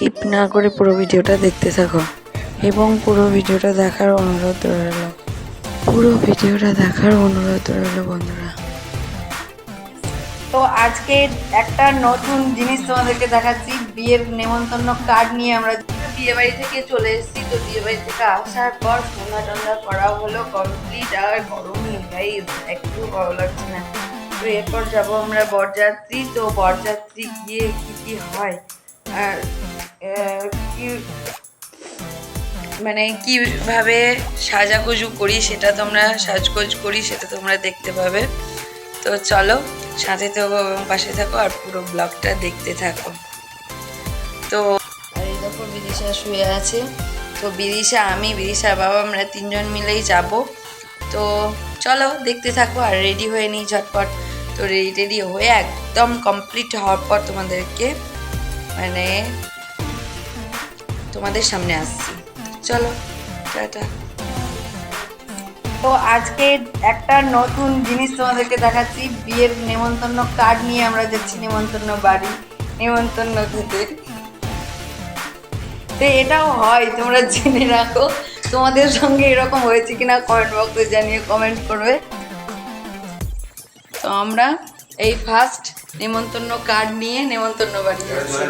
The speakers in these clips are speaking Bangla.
স্কিপ না করে পুরো ভিডিওটা দেখতে থাকো। এবং পুরো ভিডিওটা দেখার অনুরোধ রইল। পুরো ভিডিওটা দেখার অনুরোধ রইল, বন্ধুরা। তো আজকে একটা নতুন জিনিস তোমাদেরকে দেখাচ্ছি, বিয়ের নেমন্তন্ন কার্ড নিয়ে আমরা বিয়ে বাড়ি থেকে চলে এসেছি। তো বিয়ে বাড়ি থেকে আসার পর সন্ধ্যা টন্ধা করা হলো কমপ্লিট আর গরম গাই একটু ভালো লাগছে না। তো এরপর যাব আমরা বরযাত্রী। তো বরযাত্রী গিয়ে কী কী হয়? আর মানে কীভাবে সাজাগুজু করি সেটা তোমরা, সাজগোজ করি সেটা তোমরা দেখতে পাবে। তো চলো, সাথে থাকো এবং পাশে থাকো আর পুরো ব্লগটা দেখতে থাকো। তো, আর এই দেখো বিদিশা শুয়ে আছে। তো বিদিশা, আমি বিদিশার বাবা, আমরা তিনজন মিলেই যাব। তো চলো, দেখতে থাকো আর রেডি হয়ে নিই ঝটপট। তো রেডি টেডি হয়ে একদম কমপ্লিট হওয়ার পর তোমাদেরকে মানে তোমাদের সামনে আসছি। চলো তো আজকে একটা নতুন জিনিস তোমাদেরকে দেখাচ্ছি, বিয়ের নেমন্তন্ন কার্ড নিয়ে আমরা যাচ্ছি, নেমন্তন্ন বাড়ি, নেমন্তন্ন খেতে তো এটাও হয়, তোমরা জেনে রাখো, তোমাদের সঙ্গে এরকম হয়েছে কিনা কমেন্ট বক্সে জানিয়ে কমেন্ট করবে। তো আমরা এই ফার্স্ট নেমন্তন্ন কার্ড নিয়ে নেমন্তন্ন বাড়ি যাচ্ছি।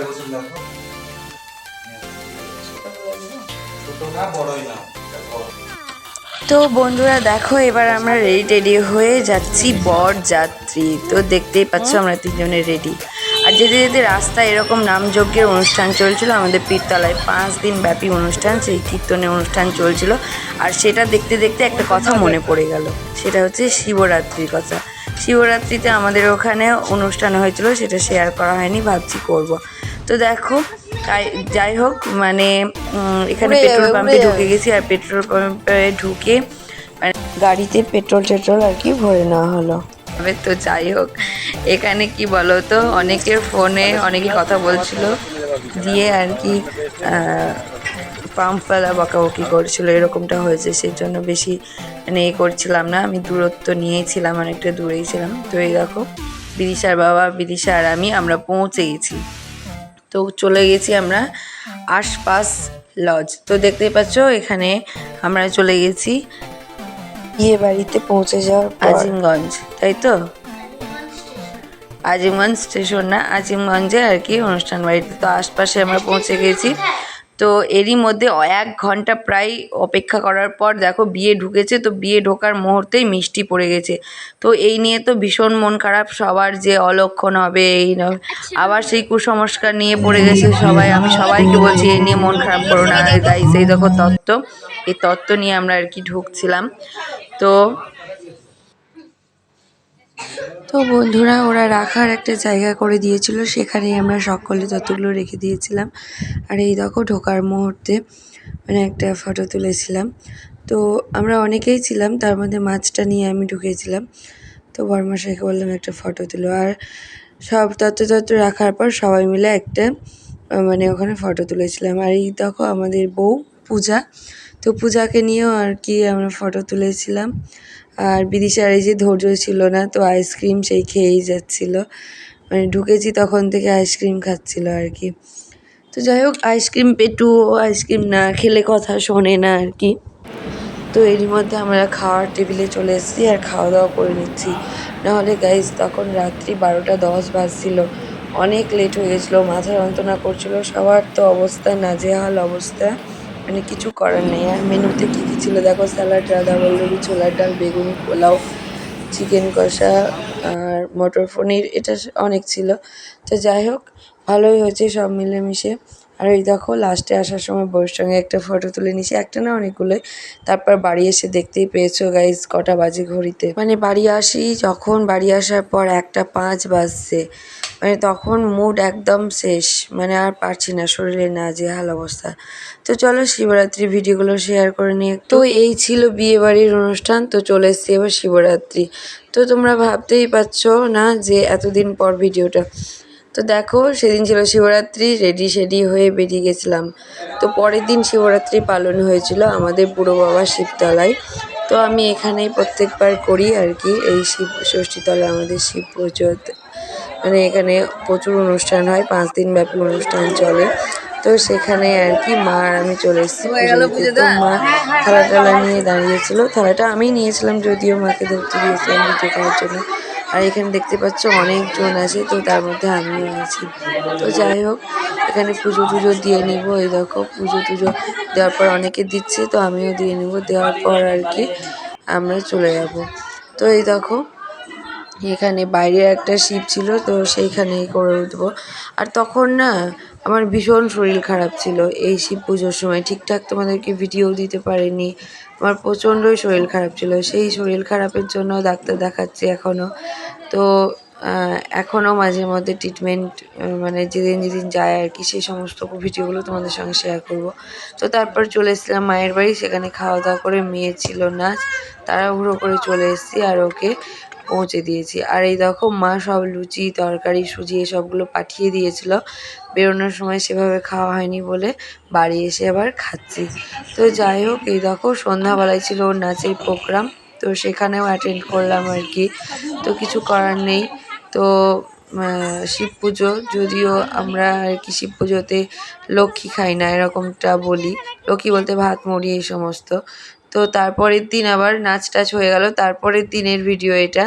ছোট না বড়ই না তো বন্ধুরা দেখো এবার আমরা রেডি টেডি হয়ে যাচ্ছি বর যাত্রী তো দেখতেই পাচ্ছ আমরা তিনজনে রেডি আর যেতে যেতে রাস্তায় এরকম নামযজ্ঞের অনুষ্ঠান চলছিল আমাদের পীরতলায় পাঁচ দিন ব্যাপী অনুষ্ঠান সেই কীর্তনের অনুষ্ঠান চলছিল। আর সেটা দেখতে দেখতে একটা কথা মনে পড়ে গেল। সেটা হচ্ছে শিবরাত্রির কথা। শিবরাত্রিতে আমাদের ওখানে অনুষ্ঠান হয়েছিল সেটা শেয়ার করা হয়নি ভাবছি করব। তো দেখো যাই হোক মানে এখানে পেট্রোল পাম্পে ঢুকে গেছি আর পেট্রোল পাম্পে ঢুকে মানে গাড়িতে পেট্রোল টেট্রোল আর কি ভরে নেওয়া হলো। তবে তো যাই হোক এখানে কি বলো তো অনেকের ফোনে অনেকে কথা বলছিল দিয়ে আর কি পাম্প ফেলা বকাবকি করছিল, এরকমটা হয়েছে সেই জন্য বেশি মানে এ করছিলাম না। আমি দূরত্ব নিয়েছিলাম, অনেকটা দূরেই ছিলাম। তো এই দেখো, বিদিশার বাবা, বিদিশা আর আমি, আমরা পৌঁছে গেছি। তো চলে গেছি আমরা আশপাশ লজ তো দেখতেই পাচ্ছ, এখানে আমরা চলে গেছি বিয়ে বাড়িতে পৌঁছে যাওয়ার আজিমগঞ্জ, তাই তো? আজিমগঞ্জ স্টেশন না? আজিমগঞ্জে আর কি অনুষ্ঠান বাড়িতে। তো আশপাশে আমরা পৌঁছে গেছি। তো এরই মধ্যে এক ঘণ্টা প্রায় অপেক্ষা করার পর দেখো বিয়ে ঢুকেছে তো বিয়ে ঢোকার মুহূর্তেই মিষ্টি পড়ে গেছে। তো এই নিয়ে তো ভীষণ মন খারাপ সবার যে অলক্ষণ হবে এই আবার সেই কুসংস্কার নিয়ে পড়ে গেছে সবাই। আমি সবাইকে বলছি এই নিয়ে মন খারাপ করো না। গাইস এই দেখো তত্ত্ব। এই তত্ত্ব নিয়ে আমরা আর কি ঢুকছিলাম। তো তো বন্ধুরা, ওরা রাখার একটা জায়গা করে দিয়েছিল। সেখানেই আমরা সকলে ততগুলো রেখে দিয়েছিলাম। আর এই দেখো, ঢোকার মুহূর্তে মানে একটা ফটো তুলেছিলাম। তো আমরা অনেকেই ছিলাম, তার মধ্যে মাছটা নিয়ে আমি ঢুকেছিলাম। তো বর্মাশাইকে বললাম, একটা ফটো তুলো। আর সব তত্ত্ব তত্ত্ব রাখার পর সবাই মিলে একটা মানে ওখানে ফটো তুলেছিলাম। আর এই দেখো, আমাদের বউ পূজা। তো পূজাকে নিয়েও আর কি আমরা ফটো তুলেছিলাম। আর বিদিশার এই যে ধৈর্য ছিল না, তো আইসক্রিম সেই খেয়েই যাচ্ছিল। মানে ঢুকেছি তখন থেকে আইসক্রিম খাচ্ছিল আর কি। তো যাই হোক আইসক্রিম পেটু আইসক্রিম না খেলে কথা শোনে না আর কি। তো এরই মধ্যে আমরা খাওয়ার টেবিলে চলে এসেছি আর খাওয়া দাওয়া করে নিচ্ছি। নাহলে গাইজ তখন রাত্রি বারোটা দশ বাজছিল। অনেক লেট হয়ে গেছিল মাথা যন্ত্রণা করছিল, সবার তো অবস্থা নাজেহাল অবস্থা। মানে কিছু করার নেই। আর মেনুতে কী কী ছিল? দেখো স্যালাড রাধা বল্লভী ছোলার ডাল, বেগুন, পোলাও চিকেন কষা, আর মটর পনির, এটা অনেক ছিল। তো যাই হোক, ভালোই হয়েছে সব মিলেমিশে। আর ওই দেখো লাস্টে আসার সময় বউয়ের সঙ্গে একটা ফটো তুলে নিয়েছি। একটা না অনেকগুলোই তারপর বাড়ি এসে দেখতেই পেয়েছ গাইজ কটা বাজে ঘড়িতে। মানে বাড়ি আসি, যখন বাড়ি আসার পর একটা পাঁচ বাজছে। মানে তখন মুড একদম শেষ। মানে আর পারছি না, শরীরে না যে হাল অবস্থা। তো চলো, শিবরাত্রি ভিডিওগুলো শেয়ার করে নিয়ে তো এই ছিল বিয়ে বাড়ির অনুষ্ঠান, তো চলে এসছি এবার শিবরাত্রি। তো তোমরা ভাবতেই পারছ না যে এতদিন পর ভিডিওটা। তো দেখো সেদিন ছিল শিবরাত্রি রেডি শেডি হয়ে বেরিয়ে গেছিলাম। তো পরের দিন শিবরাত্রি পালন হয়েছিল আমাদের বুড়ো বাবা শিবতলায়। তো আমি এখানেই প্রত্যেকবার করি আর কি এই শিব ষষ্ঠীতলায় আমাদের শিব পুজো। মানে এখানে প্রচুর অনুষ্ঠান হয় পাঁচ দিন ব্যাপী অনুষ্ঠান চলে। তো সেখানে আর কি মা আর আমি চলে এসেছি তো মা থালা টালা নিয়ে দাঁড়িয়েছিল। থালাটা আমি নিয়েছিলাম যদিও মাকে ধরতে দিয়েছিলাম ভিডিও করার জন্য। আর এখানে দেখতে পাচ্ছ অনেকজন আছে, তো তার মধ্যে আমিও আছি। তো যাই হোক, এখানে পুজো টুজো দিয়ে নিব। এই দেখো, পুজো টুজো দেওয়ার পর অনেকে দিচ্ছে, তো আমিও দিয়ে নিব। দেওয়ার পর আর কি আমরা চলে যাব। তো এই দেখো, এখানে বাইরে একটা শিপ ছিল, তো সেইখানেই করে উঠবো। আর তখন না আমার ভীষণ শরীর খারাপ ছিল। এই শিব পুজোর সময় ঠিকঠাক তোমাদেরকে ভিডিও দিতে পারিনি। আমার প্রচণ্ডই শরীর খারাপ ছিল। সেই শরীর খারাপের জন্য ডাক্তার দেখাচ্ছি এখনও তো এখনও মাঝে মধ্যে ট্রিটমেন্ট মানে যেদিন যেদিন যায় আর কি, সেই সমস্ত ভিডিওগুলো তোমাদের সঙ্গে শেয়ার করব। তো তারপর চলে এসেছিলাম মায়ের বাড়ি। সেখানে খাওয়া দাওয়া করে মেয়ে ছিল নাচ। তাড়াহুড়ো করে চলে এসেছি আর ওকে পৌঁছে দিয়েছি। আর এই দেখো, মা সব লুচি, তরকারি, সুজি এসবগুলো পাঠিয়ে দিয়েছিল। বেরোনোর সময় সেভাবে খাওয়া হয়নি বলে বাড়ি এসে আবার খাচ্ছি। তো যাই হোক, এই দেখো, সন্ধ্যাবেলায় ছিল ওর নাচের প্রোগ্রাম, তো সেখানেও অ্যাটেন্ড করলাম আর কি। তো কিছু করার নেই। তো শিব পুজো, যদিও আমরা আর কি শিব পুজোতে লক্ষ্মী খাই না, এরকমটা বলি। লক্ষ্মী বলতে ভাত, মুড়ি, এই সমস্ত। তো তারপরের দিন আবার নাচ টাচ হয়ে গেল। তারপরের দিনের ভিডিও এটা।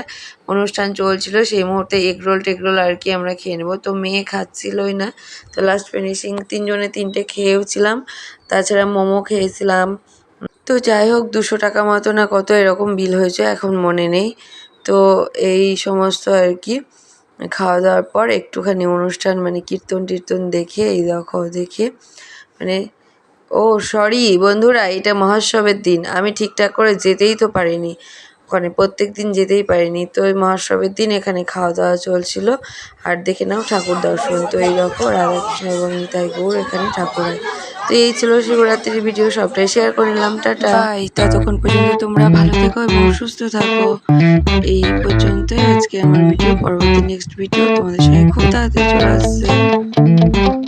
অনুষ্ঠান চলছিল, সেই মুহূর্তে এগরোল টেগরোল আর কি আমরা খেয়ে নেব। তো মেয়ে খাচ্ছিলই না। তো লাস্ট ফিনিশিং তিনজনে তিনটে খেয়েওছিলাম তাছাড়া মোমো খেয়েছিলাম। তো যাই হোক, দুশো টাকা মতো না কত এরকম বিল হয়েছে এখন মনে নেই। তো এই সমস্ত আর কি। খাওয়া দাওয়ার পর একটুখানি অনুষ্ঠান মানে কীর্তন টীর্তন দেখে, এই দেখো দেখে মানে ও সরি বন্ধুরা এটা মহোৎসবের দিন। আমি ঠিকঠাক করে যেতেই তো পারিনি। ওখানে প্রত্যেক দিন যেতেই পারিনি। তো ওই মহোৎসবের দিন এখানে খাওয়া দাওয়া চলছিল। আর দেখে নাও ঠাকুর দর্শন। তো এই দেখো রাধাকৃষ্ণ এবং নিতাই গৌর এখানে ঠাকুর হয়। তো এই ছিল শিবরাত্রির ভিডিও। সবটাই শেয়ার করে নিলাম। টাটা। বাই। ততক্ষণ পর্যন্ত তোমরা ভালো থেকো এবং সুস্থ থাকো। এই পর্যন্তই আজকে আমার ভিডিও। পরবর্তী নেক্সট ভিডিও তোমাদের সঙ্গে খুব তাড়াতাড়ি চলে আসছে।